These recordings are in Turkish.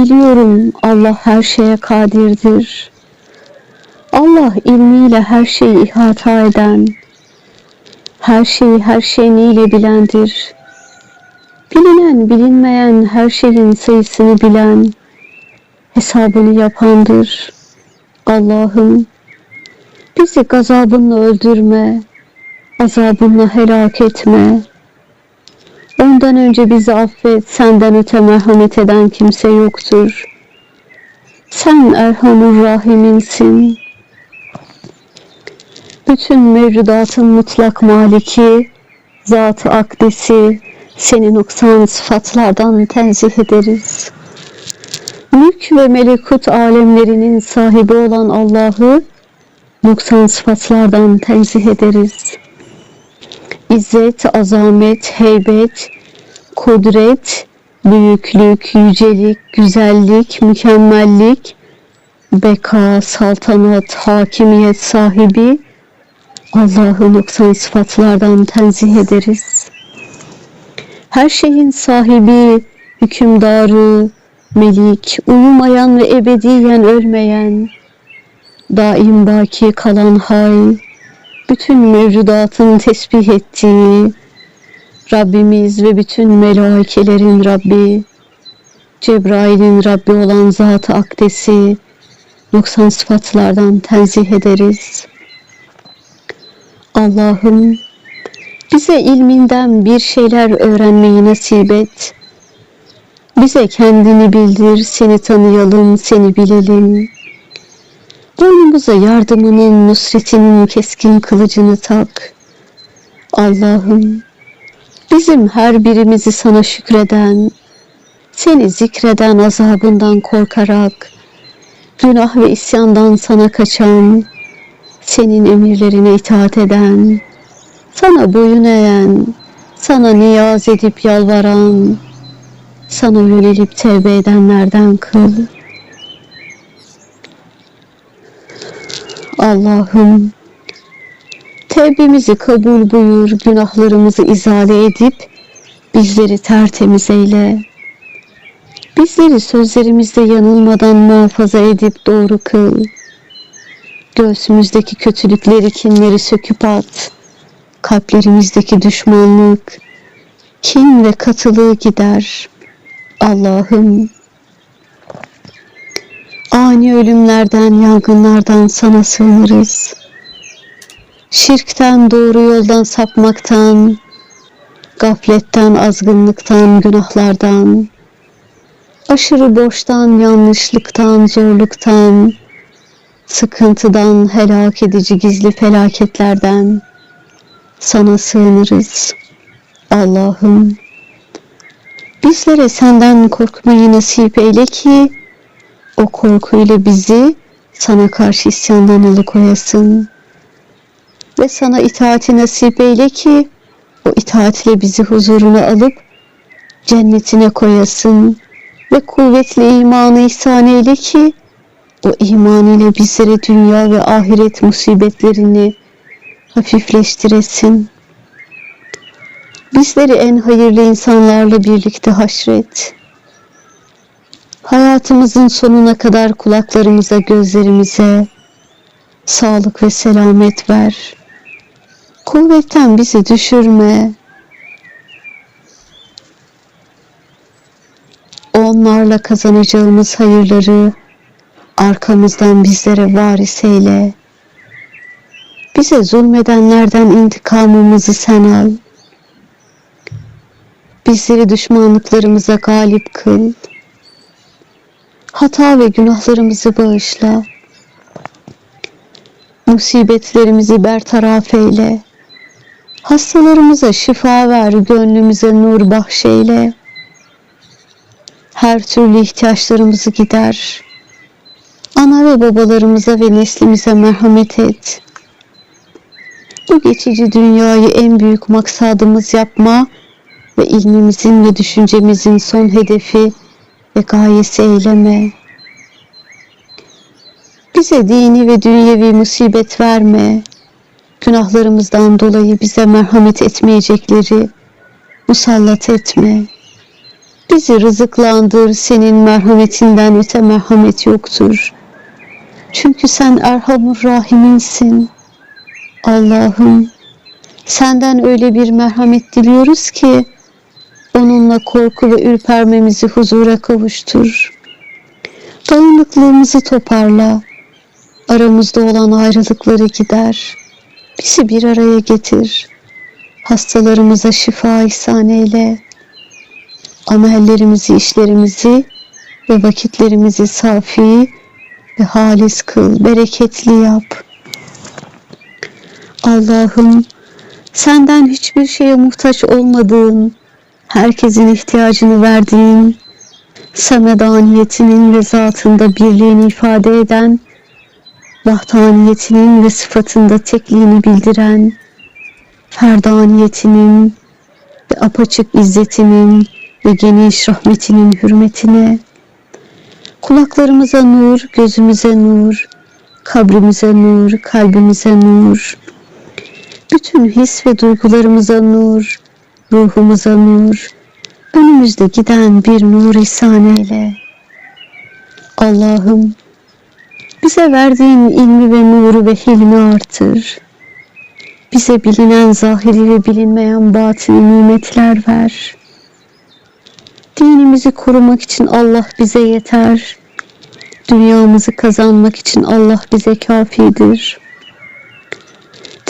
Biliyorum Allah her şeye kadirdir. Allah ilmiyle her şeyi ihata eden, her şeyi her şeyiyle bilendir. Bilinen bilinmeyen her şeyin sayısını bilen, hesabını yapandır. Allah'ım bizi gazabınla öldürme, azabınla helak etme. Ondan önce bizi affet, senden öte merhamet eden kimse yoktur. Sen Erhamur Rahim'insin. Bütün mevcudatın mutlak maliki, zat-ı akdesi, seni noksan sıfatlardan tenzih ederiz. Mülk ve melekut alemlerinin sahibi olan Allah'ı noksan sıfatlardan tenzih ederiz. İzzet, azamet, heybet, kudret, büyüklük, yücelik, güzellik, mükemmellik, beka, saltanat, hakimiyet sahibi Allah'ı noksan sıfatlardan tenzih ederiz. Her şeyin sahibi, hükümdarı, melik, uyumayan ve ebediyen ölmeyen, daim baki kalan hay, bütün mevcudatın tesbih ettiği, Rabbimiz ve bütün melaikelerin Rabbi, Cebrail'in Rabbi olan Zat-ı Akdesi, noksan sıfatlardan tenzih ederiz. Allah'ım bize ilminden bir şeyler öğrenmeyi nasip et. Bize kendini bildir, seni tanıyalım, seni bilelim. Boynumuza yardımının, nusretinin keskin kılıcını tak. Allah'ım bizim her birimizi sana şükreden, seni zikreden azabından korkarak, günah ve isyandan sana kaçan, senin emirlerine itaat eden, sana boyun eğen, sana niyaz edip yalvaran, sana yönelip tevbe edenlerden kıl. Allah'ım tevbemizi kabul buyur, günahlarımızı izale edip bizleri tertemiz eyle. Bizleri sözlerimizde yanılmadan muhafaza edip doğru kıl. Göğsümüzdeki kötülükleri, kinleri söküp at. Kalplerimizdeki düşmanlık, kin ve katılığı gider. Allah'ım ani ölümlerden, yangınlardan sana sığınırız. Şirkten, doğru yoldan sapmaktan, gafletten, azgınlıktan, günahlardan, aşırı boştan, yanlışlıktan, zorluktan, sıkıntıdan, helak edici gizli felaketlerden sana sığınırız. Allah'ım bizlere senden korkmayı nasip eyle ki o korkuyla bizi sana karşı isyandan alıkoyasın. Ve sana itaati nasip eyle ki o itaatle bizi huzuruna alıp cennetine koyasın. Ve kuvvetli imanı ihsan eyle ki o iman ile bizlere dünya ve ahiret musibetlerini hafifleştiresin. Bizleri en hayırlı insanlarla birlikte haşret. Hayatımızın sonuna kadar kulaklarımıza, gözlerimize sağlık ve selamet ver. Kuvvetten bizi düşürme. Onlarla kazanacağımız hayırları arkamızdan bizlere varis eyle. Bize zulmedenlerden intikamımızı sen al. Bizleri düşmanlıklarımıza galip kıl. Hata ve günahlarımızı bağışla. Musibetlerimizi bertaraf eyle. Hastalarımıza şifa ver, gönlümüze nur bahşeyle. Her türlü ihtiyaçlarımızı gider. Ana ve babalarımıza ve neslimize merhamet et. Bu geçici dünyayı en büyük maksadımız yapma ve ilmimizin ve düşüncemizin son hedefi ve gayesi eyleme. Bize dini ve dünyevi musibet verme. Günahlarımızdan dolayı bize merhamet etmeyecekleri musallat etme. Bizi rızıklandır, senin merhametinden öte merhamet yoktur. Çünkü sen Erhamur Rahim'insin. Allah'ım, senden öyle bir merhamet diliyoruz ki, onunla korku ve ürpermemizi huzura kavuştur. Dağınıklığımızı toparla, aramızda olan ayrılıkları gider, bizi bir araya getir, hastalarımıza şifa ihsan eyle, amellerimizi, işlerimizi ve vakitlerimizi safi ve halis kıl, bereketli yap. Allah'ım senden hiçbir şeye muhtaç olmadığın, herkesin ihtiyacını verdiğin, semedaniyetinin ve zatında birliğini ifade eden, vahdaniyetinin ve sıfatında tekliğini bildiren, ferdaniyetinin ve apaçık izzetinin ve geniş rahmetinin hürmetine, kulaklarımıza nur, gözümüze nur, kabrimize nur, kalbimize nur, bütün his ve duygularımıza nur, ruhumuza nur, önümüzde giden bir nur ihsan eyle. Allah'ım, bize verdiğin ilmi ve nuru ve hilmi artır. Bize bilinen zahiri ve bilinmeyen batini nimetler ver. Dinimizi korumak için Allah bize yeter. Dünyamızı kazanmak için Allah bize kafidir.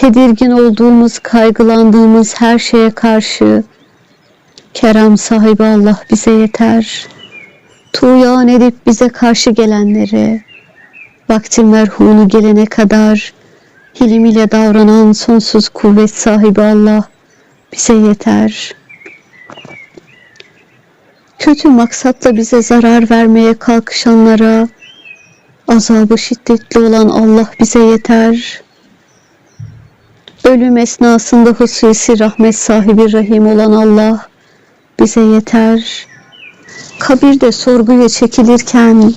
Tedirgin olduğumuz, kaygılandığımız her şeye karşı kerem sahibi Allah bize yeter. Tuğyan edip bize karşı gelenlere, vakti merhunu gelene kadar hilim ile davranan sonsuz kuvvet sahibi Allah bize yeter. Kötü maksatla bize zarar vermeye kalkışanlara azabı şiddetli olan Allah bize yeter. Ölüm esnasında hususi rahmet sahibi rahim olan Allah bize yeter. Kabirde sorguya çekilirken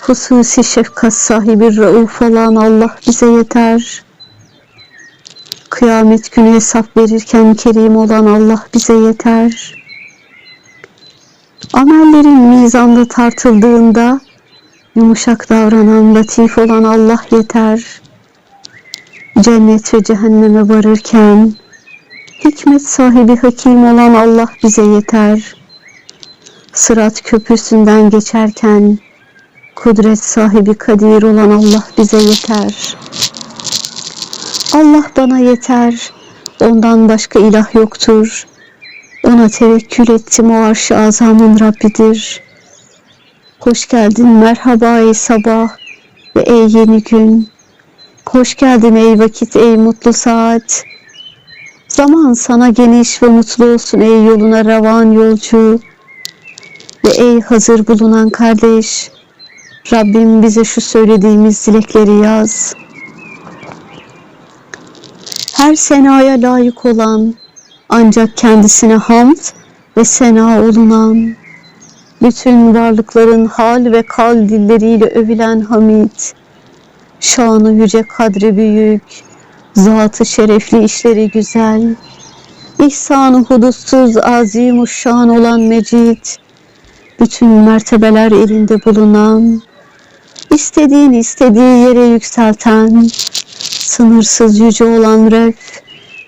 hususi şefkat sahibi rauf olan Allah bize yeter. Kıyamet günü hesap verirken kerim olan Allah bize yeter. Amellerin mizanda tartıldığında yumuşak davranan latif olan Allah yeter. Cennet ve cehenneme varırken hikmet sahibi hakim olan Allah bize yeter. Sırat köprüsünden geçerken kudret sahibi kadir olan Allah bize yeter. Allah bana yeter. Ondan başka ilah yoktur. Ona tevekkül ettim o arş-ı azamın Rabbidir. Hoş geldin merhaba ey sabah ve ey yeni gün. Hoş geldin ey vakit ey mutlu saat. Zaman sana geniş ve mutlu olsun ey yoluna revan yolcu. Ve ey hazır bulunan kardeş. Rabbim bize şu söylediğimiz dilekleri yaz. Her senaya layık olan, ancak kendisine hamd ve sena olunan, bütün varlıkların hal ve kal dilleriyle övülen Hamid, şanı yüce kadri büyük, zatı şerefli işleri güzel, ihsanı hudutsuz azimuşşan olan Mecid, bütün mertebeler elinde bulunan, istediğin istediği yere yükselten, sınırsız yüce olan Ref,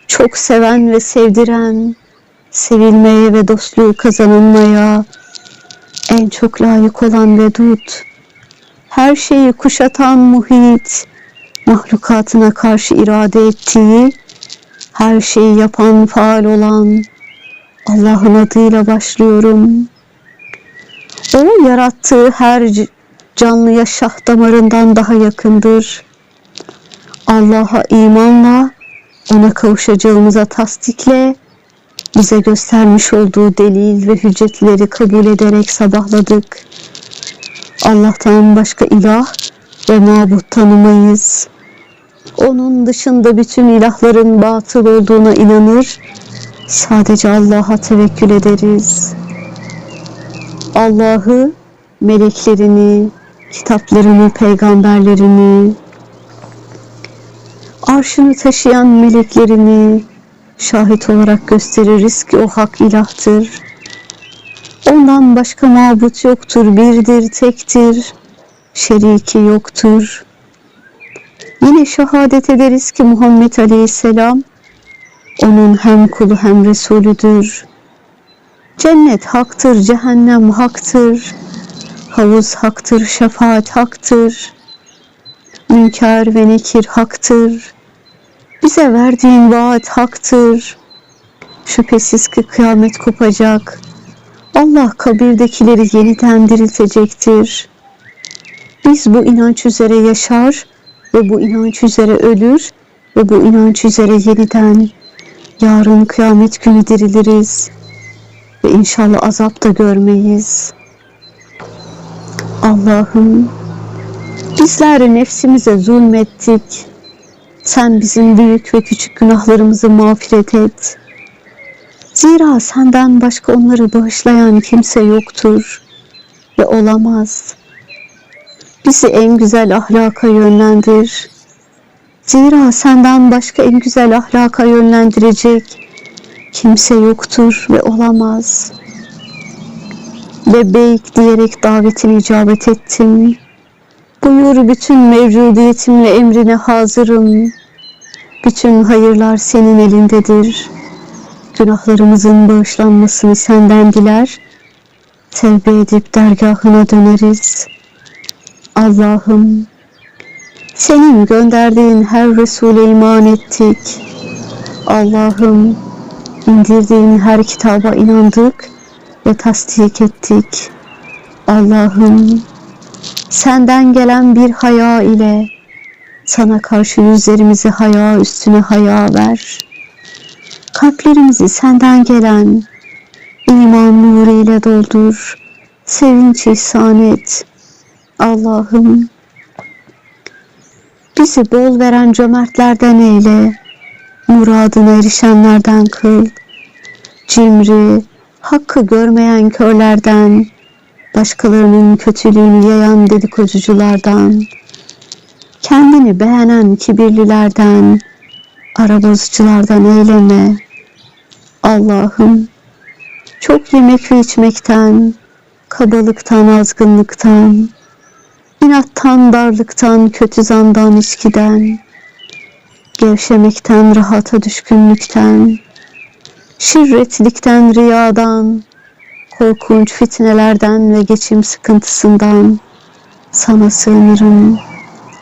çok seven ve sevdiren, sevilmeye ve dostluğu kazanılmaya en çok layık olan Vedud, her şeyi kuşatan muhit, mahlukatına karşı irade ettiği, her şeyi yapan faal olan Allah'ın adıyla başlıyorum. O yarattığı her canlıya şah damarından daha yakındır. Allah'a imanla ona kavuşacağımıza tasdikle bize göstermiş olduğu delil ve hüccetleri kabul ederek sabahladık. Allah'tan başka ilah ve mabut tanımayız. Onun dışında bütün ilahların batıl olduğuna inanır, sadece Allah'a tevekkül ederiz. Allah'ı, meleklerini, kitaplarını, peygamberlerini, arşını taşıyan meleklerini şahit olarak gösteririz ki o hak ilahtır. Ondan başka mabut yoktur, birdir, tektir, şeriki yoktur. Yine şehadet ederiz ki Muhammed Aleyhisselam onun hem kulu hem Resulüdür. Cennet haktır, cehennem haktır. Havuz haktır, şefaat haktır. Münker ve nekir haktır. Bize verdiğin vaat haktır. Şüphesiz ki kıyamet kopacak. Allah kabirdekileri yeniden diriltecektir. Biz bu inanç üzere yaşar ve bu inanç üzere ölür ve bu inanç üzere yeniden yarın kıyamet günü diriliriz ve inşallah azap da görmeyiz. Allah'ım bizler nefsimize zulmettik. Sen bizim büyük ve küçük günahlarımızı mağfiret et. Zira senden başka onları bağışlayan kimse yoktur ve olamaz. Bizi en güzel ahlaka yönlendir. Zira senden başka en güzel ahlaka yönlendirecek kimse yoktur ve olamaz. Lebbeyk diyerek davetini icabet ettim. Buyur bütün mevcudiyetimle emrine hazırım. Bütün hayırlar senin elindedir. Günahlarımızın bağışlanmasını senden diler. Tevbe edip dergahına döneriz. Allah'ım senin gönderdiğin her Resul'e iman ettik. Allah'ım indirdiğin her kitaba inandık ve tasdik ettik. Allah'ım senden gelen bir haya ile sana karşı yüzlerimizi haya üstüne haya ver. Kalplerimizi senden gelen iman nuru ile doldur. Sevinç ihsan et. Allah'ım bizi bol veren cömertlerden eyle. Muradına erişenlerden kıl. Cimri, hakkı görmeyen körlerden, başkalarının kötülüğünü yayan dedikoduculardan, kendini beğenen kibirlilerden, arabozculardan eyleme. Allah'ım çok yemek ve içmekten, kabalıktan, azgınlıktan, inattan, darlıktan, kötü zandan, içkiden, gevşemekten, rahata düşkünlükten, şirretlikten, riyadan, korkunç fitnelerden ve geçim sıkıntısından sana sığınırım.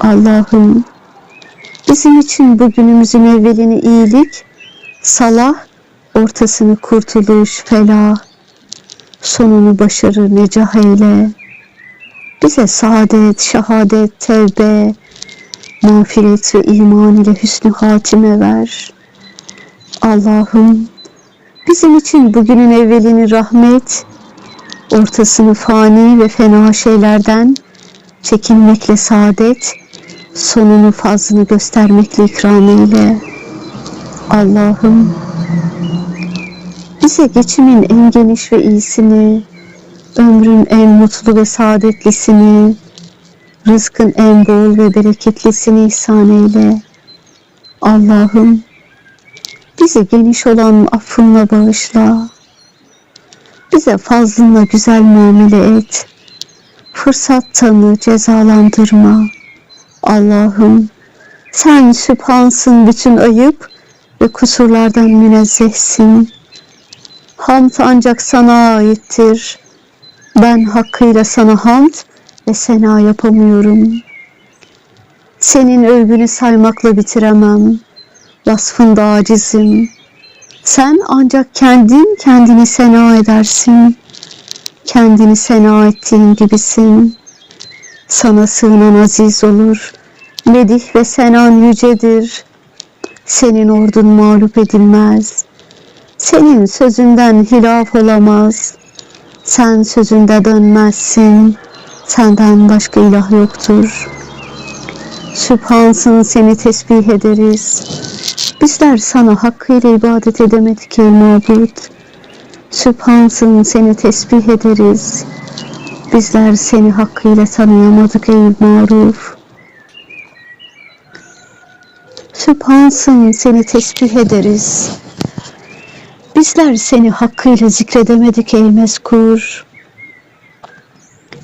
Allah'ım bizim için bugünümüzün evvelini iyilik, salah, ortasını kurtuluş, felah, sonunu başarı, necah eyle. Bize saadet, şehadet, tevbe, mağfiret ve iman ile hüsnü hatime ver. Allah'ım bizim için bugünün evvelini rahmet, ortasını fani ve fena şeylerden çekinmekle saadet, sonunu fazlını göstermekle ikram eyle. Allah'ım bize geçimin en geniş ve iyisini, ömrün en mutlu ve saadetlisini, rızkın en bol ve bereketlisini ihsan eyle. Allah'ım bize geniş olan affınla bağışla. Bize fazlınla güzel muamele et. Fırsat tanı, cezalandırma. Allah'ım sen sübhansın bütün ayıp ve kusurlardan münezzehsin. Hamd ancak sana aittir. Ben hakkıyla sana hamd ve sena yapamıyorum. Senin övgünü saymakla bitiremem. Vasfında acizim. Sen ancak kendin kendini sena edersin. Kendini sena ettiğin gibisin. Sana sığınan aziz olur. Medih ve senan yücedir. Senin ordun mağlup edilmez. Senin sözünden hilaf olamaz. Sen sözünde dönmezsin. Senden başka ilah yoktur. Sübhansın seni tesbih ederiz. Bizler sana hakkıyla ibadet edemedik ey mabut. Sübhansın seni tesbih ederiz. Bizler seni hakkıyla tanıyamadık ey maruf. Sübhansın seni tesbih ederiz. Bizler seni hakkıyla zikredemedik ey mezkur.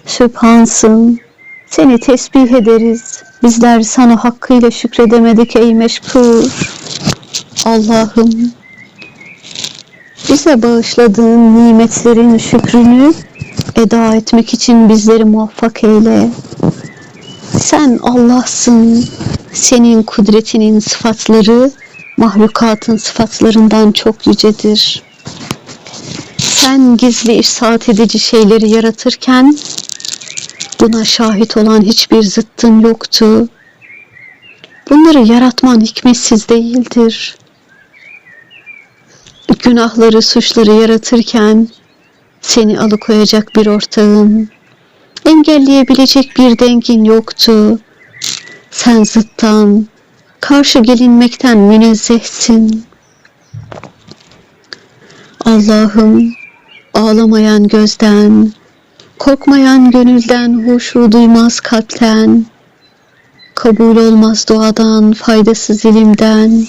Sübhansın, seni tesbih ederiz. Bizler sana hakkıyla şükredemedik ey meşkur. Allah'ım, bize bağışladığın nimetlerin şükrünü eda etmek için bizleri muvaffak eyle. Sen Allah'sın. Senin kudretinin sıfatları mahlukatın sıfatlarından çok yücedir. Sen gizli ifsat edici şeyleri yaratırken buna şahit olan hiçbir zıttın yoktu. Bunları yaratman hikmetsiz değildir. Günahları, suçları yaratırken seni alıkoyacak bir ortağın, engelleyebilecek bir dengin yoktu. Sen zıttan, karşı gelinmekten münezzehsin. Allah'ım ağlamayan gözden, korkmayan gönülden, huşu duymaz kalpten, kabul olmaz duadan, faydasız ilimden,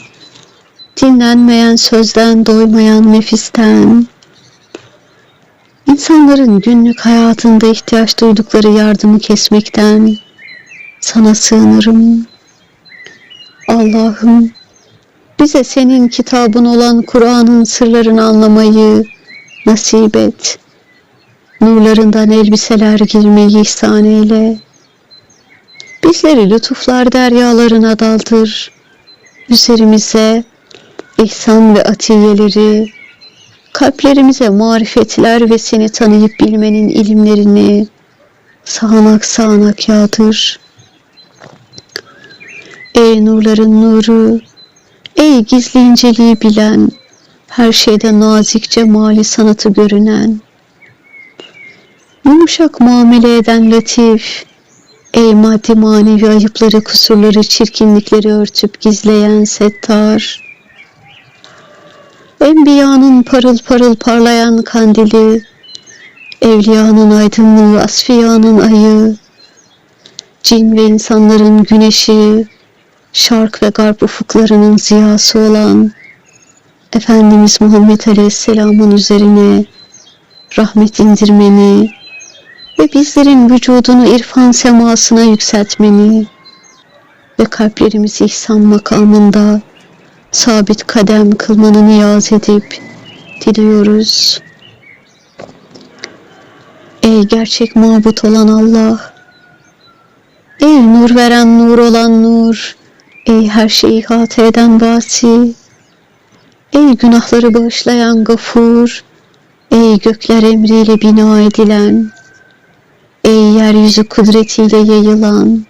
dinlenmeyen sözden, doymayan nefisten, insanların günlük hayatında ihtiyaç duydukları yardımı kesmekten sana sığınırım. Allah'ım bize senin kitabın olan Kur'an'ın sırlarını anlamayı nasip et. Nurlarından elbiseler giymeyi ihsan eyle. Bizleri lütuflar deryalarına daldır. Üzerimize ihsan ve atiyeleri, kalplerimize marifetler ve seni tanıyıp bilmenin ilimlerini sağanak sağanak yağdır. Ey nurların nuru, ey gizli inceliği bilen, her şeyde nazik cemali sanatı görünen, yumuşak muamele eden latif, ey maddi manevi ayıpları, kusurları, çirkinlikleri örtüp gizleyen settar, Enbiyanın parıl parıl parlayan kandili, Evliyanın aydınlığı, asfiyanın ayı, Cin ve insanların güneşi, şark ve garp ufuklarının ziyası olan Efendimiz Muhammed Aleyhisselam'ın üzerine rahmet indirmeni ve bizlerin vücudunu irfan semasına yükseltmeni ve kalplerimizi ihsan makamında sabit kadem kılmanı niyaz edip diliyoruz. Ey gerçek mabut olan Allah! Ey nur veren nur olan nur! Ey her şeyi ihate eden vasi! Ey günahları bağışlayan gafur! Ey gökler emriyle bina edilen! Ey yeryüzü kudretiyle yayılan!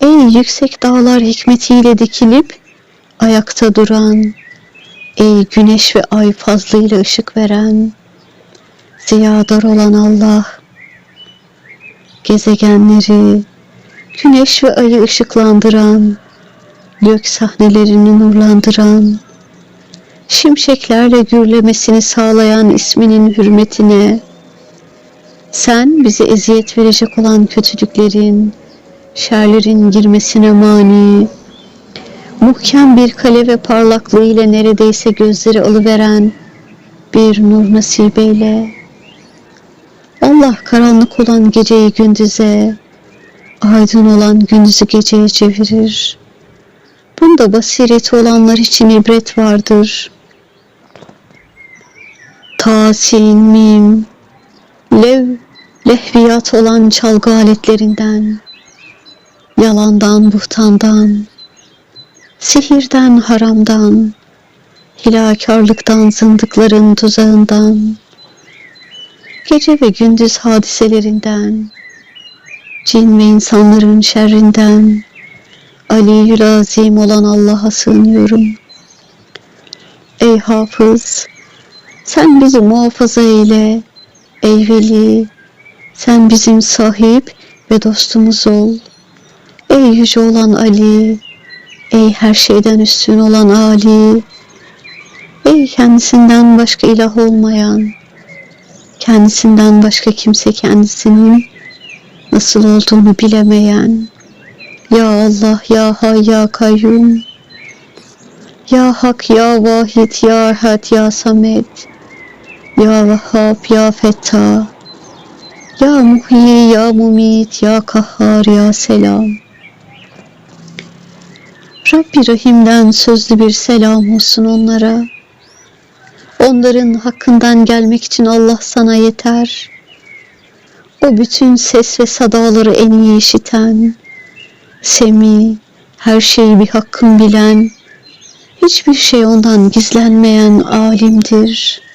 Ey yüksek dağlar hikmetiyle dikilip ayakta duran! Ey güneş ve ay fazlıyla ışık veren! Ziyadar olan Allah! Gezegenleri, güneş ve ayı ışıklandıran, gök sahnelerini nurlandıran, şimşeklerle gürlemesini sağlayan isminin hürmetine, sen bize eziyet verecek olan kötülüklerin, şerlerin girmesine mani, muhkem bir kale ve parlaklığı ile neredeyse gözleri alıveren bir nur nasibeyle, Allah karanlık olan geceyi gündüze, aydın olan gündüzü geceye çevirir. Bunda basireti olanlar için ibret vardır. Tasin, mim, lev, lehviyat olan çalgı aletlerinden, yalandan, buhtandan, sihirden, haramdan, hilakarlıktan, zındıkların tuzağından, gece ve gündüz hadiselerinden, cin ve insanların şerrinden, Aliyyül Azim olan Allah'a sığınıyorum. Ey hafız, sen bizi muhafaza eyle. Ey veli, sen bizim sahip ve dostumuz ol. Ey yüce olan Ali, ey her şeyden üstün olan Ali, ey kendisinden başka ilah olmayan, kendisinden başka kimse kendisinin nasıl olduğunu bilemeyen, Ya Allah, Ya Hay, Ya Kayyum, Ya Hak, Ya Vahid, Ya Ehad, Ya Samet, Ya Vehhab, Ya Fettah, Ya Muhyi, Ya Mumit, Ya Kahhar, Ya Selam. Rabbi Rahim'den sözlü bir selam olsun onlara. Onların hakkından gelmek için Allah sana yeter. O bütün ses ve sadaları en iyi işiten, semi, her şeyi bir hakkın bilen, hiçbir şey ondan gizlenmeyen alimdir.